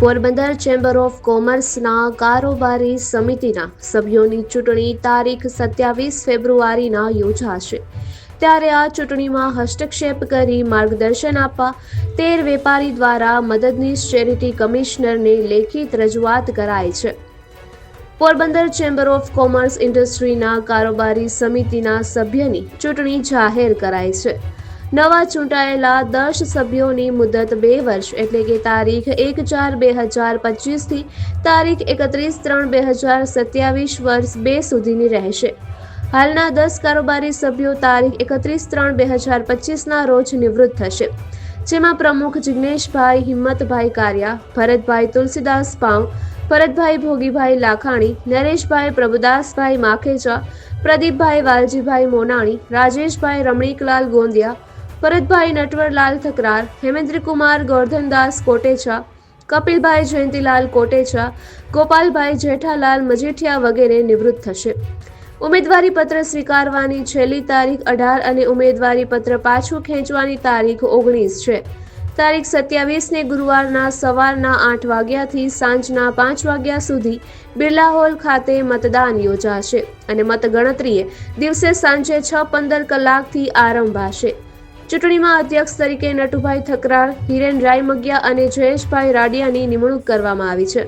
Porbandar chamber of કોમર્સના કારોબારી સમિતિના સભ્યોની ચૂંટણી તારીખ સત્યાવીસ ફેબ્રુઆરીના યોજાશે. ત્યારે આ ચૂંટણીમાં હસ્તક્ષેપ કરી માર્ગદર્શન આપવા તેર વેપારી દ્વારા મદદનીશ ચેરિટી કમિશનરને લેખિત રજૂઆત કરાઈ છે. પોરબંદર ચેમ્બર ઓફ કોમર્સ ઇન્ડસ્ટ્રીના કારોબારી સમિતિના સભ્યની ચૂંટણી જાહેર કરાઈ છે. નવા ચૂંટાયેલા દસ સભ્યોની મુદત બે વર્ષ એટલે કે તારીખ એક ચાર બે હજાર પચીસથી તારીખ એકત્રીસ ત્રણ બે હજાર સત્યાવીસ વર્ષ બે સુધીની રહેશે. હાલના દસ કારોબારી સભ્યો તારીખ એકત્રીસ ત્રણ બે હજાર પચીસના રોજ નિવૃત્ત થશે. જેમાં પ્રમુખ જિગ્નેશભાઈ, હિંમતભાઈ કારિયા, ભરતભાઈ તુલસીદાસ પાઉ ભરતભાઈ ભોગીભાઈ લાખાણી, નરેશભાઈ પ્રભુદાસભાઈ માખેજા, પ્રદીપભાઈ વાલજીભાઈ મોનાણી, રાજેશભાઈ રમણીકલાલ ગોંદિયા ભરતભાઈ નટવરલાલ થકરાર હેમેન્દ્રકુમાર ગોરધનદાસ કોટેચા, કપિલભાઈ જયંતિલાલ કોટેચા, ગોપાલભાઈ જેઠાલાલ મજીઠિયા વગેરે નિવૃત્ત થશે. ઉમેદવારી પત્ર સ્વીકારવાની છેલ્લી તારીખ અઢાર અને ઉમેદવારી પત્ર પાછું ખેંચવાની તારીખ ઓગણીસ છે. તારીખ સત્યાવીસને ગુરુવારના સવારના આઠ વાગ્યાથી સાંજના પાંચ વાગ્યા સુધી બિરલા હોલ ખાતે મતદાન યોજાશે અને મતગણતરીએ દિવસે સાંજે છ પંદર કલાકથી આરંભાશે. ચૂંટણીમાં અધ્યક્ષ તરીકે નટુભાઈ થકરાર, હિરેન રાયમગિયા અને જયેશભાઈ રાડિયાની નિમણૂક કરવામાં આવી છે.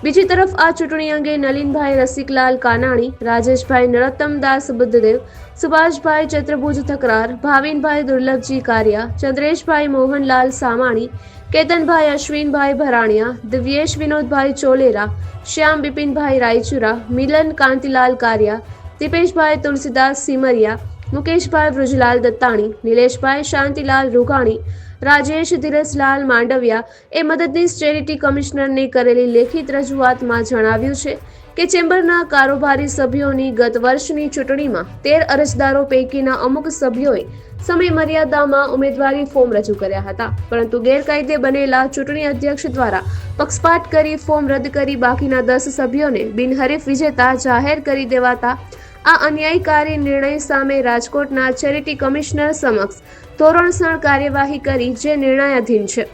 બીજી તરફ આ ચૂંટણી અંગે નલિનભાઈ રસિકલાલ કાનાણી, રાજેશભાઈ નરોત્તમદાસ બુદ્ધદેવ, સુભાષભાઈ ચંદ્રભુજ થકરાર, ભાવિનભાઈ દુર્લભજી કારિયા, ચંદ્રેશભાઈ મોહનલાલ સામાણી, કેતનભાઈ અશ્વિનભાઈ ભરાણિયા, દિવ્યેશ વિનોદભાઈ ચોલેરા, શ્યામ બિપિનભાઈ રાયચુરા, મિલન કાંતિલાલ કારિયા, દિપેશભાઈ તુલસીદાસ સિમરિયા મુકેશભાઈ વૃજલાલ દત્તાણી, નિલેશભાઈ શાંતિલાલ રૂગાણી, રાજેશ ધીરજલાલ માંડવિયા એ મદદનીશ ચેરિટી કમિશનરને કરેલી લેખિત રજૂઆતમાં જણાવ્યું છે કે ચેમ્બરના કારોબારી સભ્યોની ગત વર્ષની ચૂંટણીમાં તેર અરજદારો પૈકીના અમુક સભ્યોએ સમય મર્યાદામાં ઉમેદવારી ફોર્મ રજૂ કર્યા હતા. પરંતુ ગેરકાયદે બનેલા ચૂંટણી અધ્યક્ષ દ્વારા પક્ષપાત કરી ફોર્મ રદ કરી બાકીના દસ સભ્યોને બિનહરીફ વિજેતા જાહેર કરી દેવાતા આ અન્યાયકારી નિર્ણય સામે રાજકોટના ચેરિટી કમિશનર સમક્ષ ધોરણસર કાર્યવાહી કરી જે નિર્ણયાધીન છે.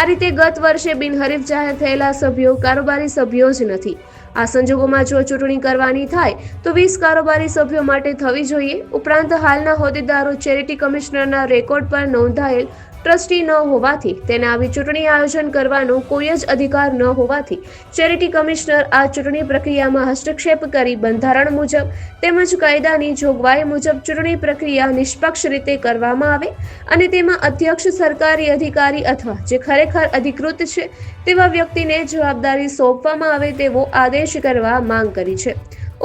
આ રીતે ગત વર્ષે બિનહરીફ જાહેર થયેલા સભ્યો કારોબારી સભ્યો જ નથી. આ સંજોગોમાં જો ચૂંટણી કરવાની થાય, તો વીસ કારોબારી સભ્યો માટે થવી જોઈએ. ઉપરાંત હાલના હોદ્દેદારો ચેરિટી કમિશનરના રેકોર્ડ પર નોંધાયેલ ટ્રસ્ટી ન હોવાથી તેને આવી ચૂંટણી આયોજન કરવાનો કોઈ જ અધિકાર ન હોવાથી ચેરિટી કમિશનર આ ચૂંટણી પ્રક્રિયામાં હસ્તક્ષેપ કરી બંધારણ મુજબ તેમજ કાયદાની જોગવાઈ મુજબ ચૂંટણી પ્રક્રિયા નિષ્પક્ષ રીતે કરવામાં આવે અને તેમાં અધ્યક્ષ, સરકારી અધિકારી અથવા જે ખરેખર અધિકૃત છે તેવા વ્યક્તિને જવાબદારી સોંપવામાં આવે તેવો આદેશ કરવા માંગ કરી છે.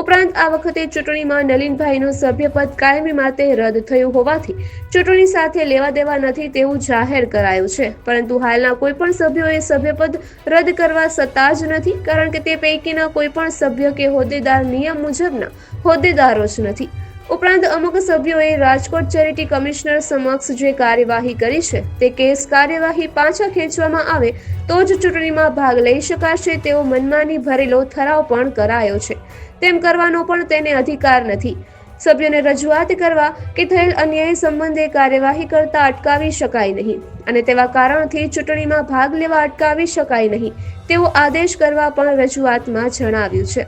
ઉપરાંત આ વખતે ચૂંટણીમાં નલિનભાઈનું સભ્યપદ કાયમી માટે રદ થયું હોવાથી ચૂંટણી સાથે લેવા દેવા નથી તેવું જાહેર કરાયું છે. પરંતુ હાલના કોઈ પણ સભ્યોએ સભ્યપદ રદ કરવા સત્તા જ નથી, કારણ કે તે પૈકીના કોઈ પણ સભ્ય કે હોદ્દેદાર નિયમ મુજબના હોદ્દેદારો જ નથી. ઉપરાંત અમુક સભ્યોએ રાજકોટ ચેરિટી કમિશનર સમક્ષ જે કાર્યવાહી કરી છે, તે કેસ કાર્યવાહી પાછા ખેંચવામાં આવે તો જ ચૂંટણીમાં ભાગ લઈ શકાશે તેવો મનમાની ભરેલો ઠરાવ પણ કરાયો છે. તેમ કરવાનો પણ તેને અધિકાર નથી. સભ્યોને રજૂઆત કરવા કે થયેલ અન્યાય સંબંધે કાર્યવાહી કરતા અટકાવી શકાય નહીં અને તેવા કારણથી ચૂંટણીમાં ભાગ લેવા અટકાવી શકાય નહીં, તેવો આદેશ કરવા પણ રજૂઆતમાં જણાવ્યું છે.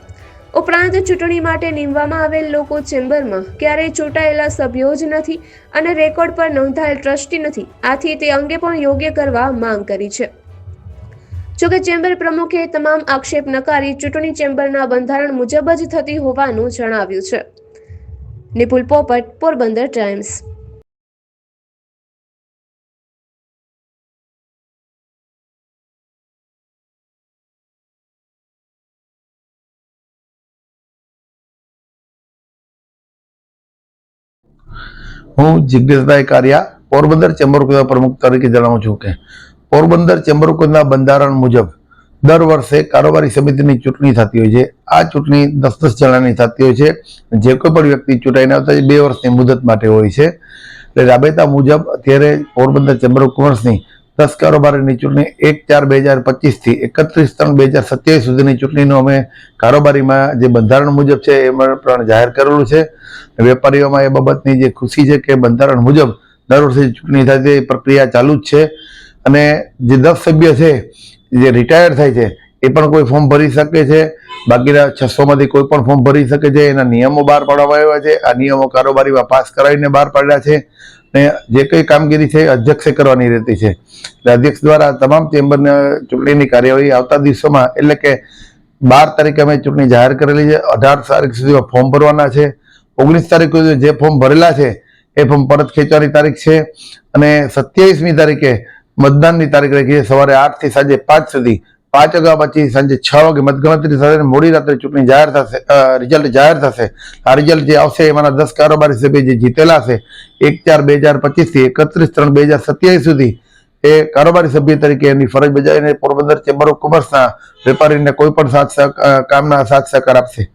ઉપરાંત ચૂંટણી માટે નીમવામાં આવેલ લોકો ચેમ્બરમાં ક્યારેય ચૂંટાયેલા સભ્યો જ નથી અને રેકોર્ડ પર નોંધાયેલ ટ્રસ્ટી નથી. આથી તે અંગે પણ યોગ્ય કરવા માંગ કરી છે. જોકે ચેમ્બર પ્રમુખે તમામ આક્ષેપ નકારી ચૂંટણી ચેમ્બરના બંધારણ મુજબ જ થતી હોવાનું જણાવ્યું છે. નિપુલ પોપટ, પોરબંદર ટાઈમ્સ. હું જિજ્ઞેશભાઈ કારિયા, પોરબંદર ચેમ્બર પ્રમુખ તરીકે જણાવું છું કે પોરબંદર ચેમ્બર ઓફ બંધારણ મુજબ દર વર્ષે કારોબારી સમિતિની ચૂંટણી થતી હોય છે. આ ચૂંટણી દસ દસ જણાની થતી હોય છે. જે કોઈ પણ વ્યક્તિ ચૂંટાઈને આવતા બે વર્ષની મુદત માટે હોય છે. એટલે રાબેતા મુજબ અત્યારે પોરબંદર ચેમ્બર ઓફ કોમર્સની દસ કારોબારીની ચૂંટણી એક ચાર બે હજાર પચીસથી એકત્રીસ ત્રણ બે હજાર સત્યાવીસ સુધીની ચૂંટણીનું અમે કારોબારીમાં જે બંધારણ મુજબ છે, એમાં પણ જાહેર કરેલું છે. વેપારીઓમાં એ બાબતની જે ખુશી છે કે બંધારણ મુજબ દર વર્ષે ચૂંટણી થાય તે પ્રક્રિયા ચાલુ જ છે. અને જે દસ સભ્ય છે, જે રિટાયર થાય છે, એ પણ કોઈ ફોર્મ ભરી શકે છે. બાકીના છસોમાંથી કોઈ પણ ફોર્મ ભરી શકે છે. એના નિયમો બહાર પાડવામાં આવ્યા છે. આ નિયમો કારોબારીમાં પાસ કરાવીને બહાર પાડ્યા છે. ને જે કંઈ કામગીરી છે અધ્યક્ષે કરવાની રહેતી છે. એટલે અધ્યક્ષ દ્વારા તમામ ચેમ્બરના ચૂંટણીની કાર્યવાહી આવતા દિવસોમાં, એટલે કે બાર તારીખે અમે ચૂંટણી જાહેર કરેલી છે. અઢાર તારીખ સુધીમાં ફોર્મ ભરવાના છે. ઓગણીસ તારીખ સુધી જે ફોર્મ ભરેલા છે, એ ફોર્મ પરત ખેંચવાની તારીખ છે. અને સત્યાવીસમી તારીખે મતદાનની તારીખ રાખી છે. સવારે આઠથી સાંજે પાંચ સુધી. પાંચ વાગ્યા પછી સાંજે છ વાગે મતગણતરી સાથે મોડી રાત્રે ચૂંટણી જાહેર થશે. રિઝલ્ટ જાહેર થશે. આ રિઝલ્ટ જે આવશે એમાંના દસ કારોબારી સભ્ય જે જીતેલા છે, એક ચાર બે હજાર પચીસથી એકત્રીસ ત્રણ બે હજાર સત્યાવીસ સુધી એ કારોબારી સભ્ય તરીકે એની ફરજ બજાવીને પોરબંદર ચેમ્બર ઓફ કોમર્સના વેપારીને કોઈ પણ સાથ કામના સાથ સહકાર આપશે.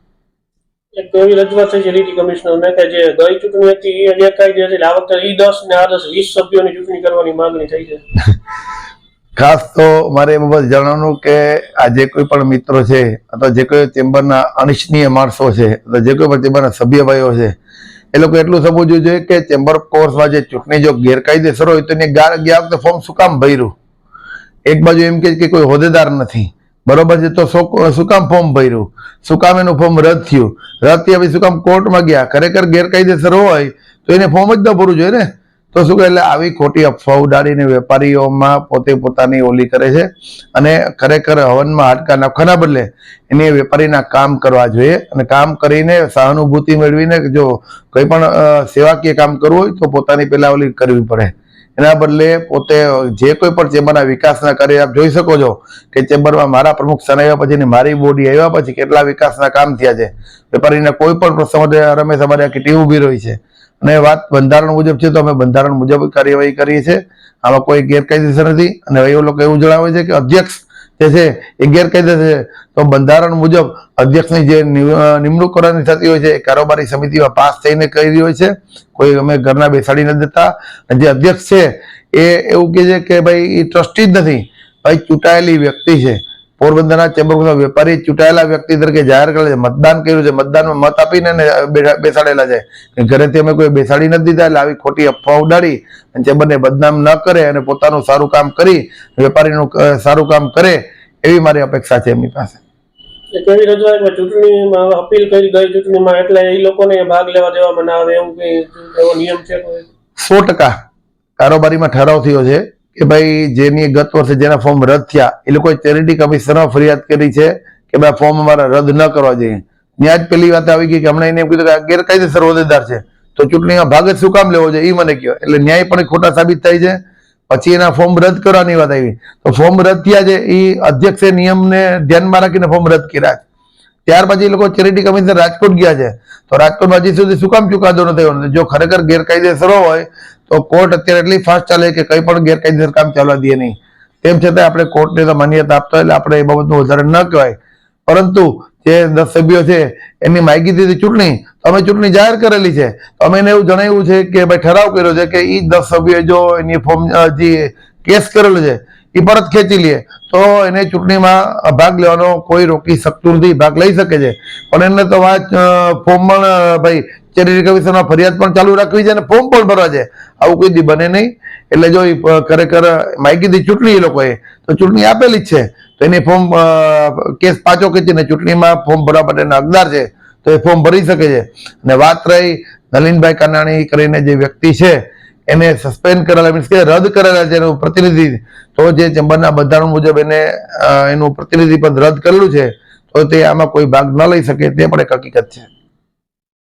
એક એવી રજૂઆત થઈ છે લીટી કમિશનરને કે જે ગઈ ચૂંટણી હતી, એ ગેરકાયદે હતી, એટલે આ વખતે ઈ દસ ને આ દસ વીસ સભ્યોની ચૂંટણી કરવાની માંગણી થઈ છે. ખાસ તો મારે એ બાબત જણાવવાનું કે આ જે કોઈ પણ મિત્રો છે, અથવા જે કોઈ ચેમ્બરના અનિચ્છનીય માણસો છે, અથવા જે કોઈ પણ ચેમ્બરના સભ્ય ભાઈઓ છે, એ લોકો એટલું સમજવું જોઈએ કે ચેમ્બર કોર્સમાં જે ચૂંટણી જો ગેરકાયદેસર હોય, તો એને ગયા વખતે ફોર્મ શું કામ ભર્યું? એક બાજુ એમ કે કોઈ હોદ્દેદાર નથી. બરોબર છે? તો શું કામ ફોર્મ ભર્યું? શું કામ એનું ફોર્મ રદ થયું? રદ થયા પછી શું કામ કોર્ટમાં ગયા? ખરેખર ગેરકાયદેસર હોય તો એને ફોર્મ જ ન ભરવું જોઈએ ને? તો શું કહે? એટલે આવી ખોટી અફવા ઉડાડીને વેપારીઓમાં પોતે પોતાની ઓલી કરે છે અને ખરેખર હવનમાં હાડકા નાખવાના બદલે એને વેપારીના કામ કરવા જોઈએ અને કામ કરીને સહાનુભૂતિ મેળવીને જો કંઈ પણ સેવાકીય કામ કરવું હોય તો પોતાની પહેલાં ઓલી કરવી પડે. એના બદલે પોતે જે કોઈ પણ ચેમ્બરના વિકાસના કાર્ય આપ જોઈ શકો છો કે ચેમ્બરમાં મારા પ્રમુખ સ્થાન આવ્યા પછી મારી બોડી આવ્યા પછી કેટલા વિકાસના કામ થયા છે. વેપારીને કોઈ પણ પ્રસંગ રમેશ અમારી આખી ટીમ ઊભી રહી છે. અને વાત બંધારણ મુજબ છે તો અમે બંધારણ મુજબ કાર્યવાહી કરીએ છીએ. આમાં કોઈ ગેરકાયદેસર નથી. અને એવો લોકો એવું જણાવે છે કે અધ્યક્ષ જે છે એ ગેરકાયદેસર છે. તો બંધારણ મુજબ અધ્યક્ષની જે નિમણૂક કરવાની થતી હોય છે, એ કારોબારી સમિતિમાં પાસ થઈને કરી હોય છે. કોઈ અમે ઘરના બેસાડી નથી દેતા. જે અધ્યક્ષ છે, એ એવું કહે છે કે ભાઈ, એ ટ્રસ્ટી જ નથી. ભાઈ, ચૂંટાયેલી વ્યક્તિ છે. પોરબંદરના ચેમ્બર વેપારી ચૂંટાયેલા વ્યક્તિ તરીકે જાહેર કરેલ છે. મતદાન કર્યું છે. મતદાનમાં મત આપીને બેસાડેલા છે. ઘરેથી અમે કોઈ બેસાડી નથી દીધા. એટલે આવી ખોટી અફવા ઉડાડી અને ચેમ્બરને બદનામ ન કરે અને પોતાનું સારું કામ કરી વેપારીનું સારું કામ કરે એવી મારી અપેક્ષા છે એમની પાસે. એક એવી રજૂઆતમાં ચૂંટણીમાં અપીલ કરી ગઈ ચૂંટણીમાં. એટલે એ લોકોને ભાગ લેવા દેવામાં ના આવે એવું કઈ એવો નિયમ છે સો ટકા કારોબારીમાં ઠરાવ થયો છે. કે ભાઈ જેની ગત વર્ષે જેના ફોર્મ રદ થયા, એ લોકોએ ચેરિટી કમિશનમાં ફરિયાદ કરી છે કે ભાઈ ફોર્મ અમારા રદ ન કરવા જોઈએ. ત્યાં જ પેલી વાત આવી ગઈ કે હમણાં એને એમ કીધું કે આ ગેરકાયદેસર હોદ્દેદાર છે. તો ચૂંટણીમાં ભાગ જ શું કામ લેવો જોઈએ? એ મને કહ્યો એટલે ન્યાય પણ ખોટા સાબિત થાય છે. પછી એના ફોર્મ રદ કરવાની વાત આવી. તો ફોર્મ રદ થયા છે એ અધ્યક્ષે નિયમને ધ્યાનમાં રાખીને ફોર્મ રદ કર્યા છે. ત્યાર પછી એ લોકો ચેરિટી કમિશન રાજકોટ ગયા છે. તો રાજકોટમાં હજી સુધી શું કામ ચુકાદો ન થયો? જો ખરેખર ગેરકાયદેસર હોય, તો કોર્ટ અત્યારે એટલી ફાસ્ટ ચાલે કે કંઈ પણ ગેરકાયદેસર કામ ચાલવા દે નહીં. તેમ છતાં આપણે કોર્ટને તો માન્યતા આપતા એટલે આપણે એ બાબતનું વધારે ન કહેવાય. પરંતુ જે દસ સભ્યો છે એની માગી દીધી ચૂંટણી, તો અમે ચૂંટણી જાહેર કરેલી છે. તો અમે એને એવું જણાવ્યું છે કે ભાઈ ઠરાવ કર્યો છે કે એ દસ સભ્યોએ જો એની ફોર્મ જે કેસ કરેલો છે એ પરત ખેંચી લે. તો એને ચૂંટણીમાં ભાગ લેવાનો કોઈ રોકી શકતું નથી ભાગ લઈ શકે છે. પણ એને તો વાત ફોર્મ પણ ભાઈ, ચેરિટી કમિશનમાં ફરિયાદ પણ ચાલુ રાખવી છે અને ફોર્મ પણ ભરવા છે. આવું કોઈ દી બને નહીં. એટલે જો એ ખરેખર માગી હતી ચૂંટણી એ લોકોએ, તો ચૂંટણી આપેલી જ છે. તો એને ફોર્મ કેસ પાછો ખેંચીને ચૂંટણીમાં ફોર્મ ભરવા માટેના હકદાર છે. તો એ ફોર્મ ભરી શકે છે. અને વાત રહી નલિનભાઈ કાનાણી કરીને જે વ્યક્તિ છે એને સસ્પેન્ડ કરેલા મીન્સ કે રદ કરેલા છે એનું પ્રતિનિધિ. તો જે ચેમ્બરના બંધારણ મુજબ એને એનું પ્રતિનિધિ પદ રદ કરેલું છે, તો તે આમાં કોઈ ભાગ ન લઈ શકે, તે પણ એક હકીકત છે.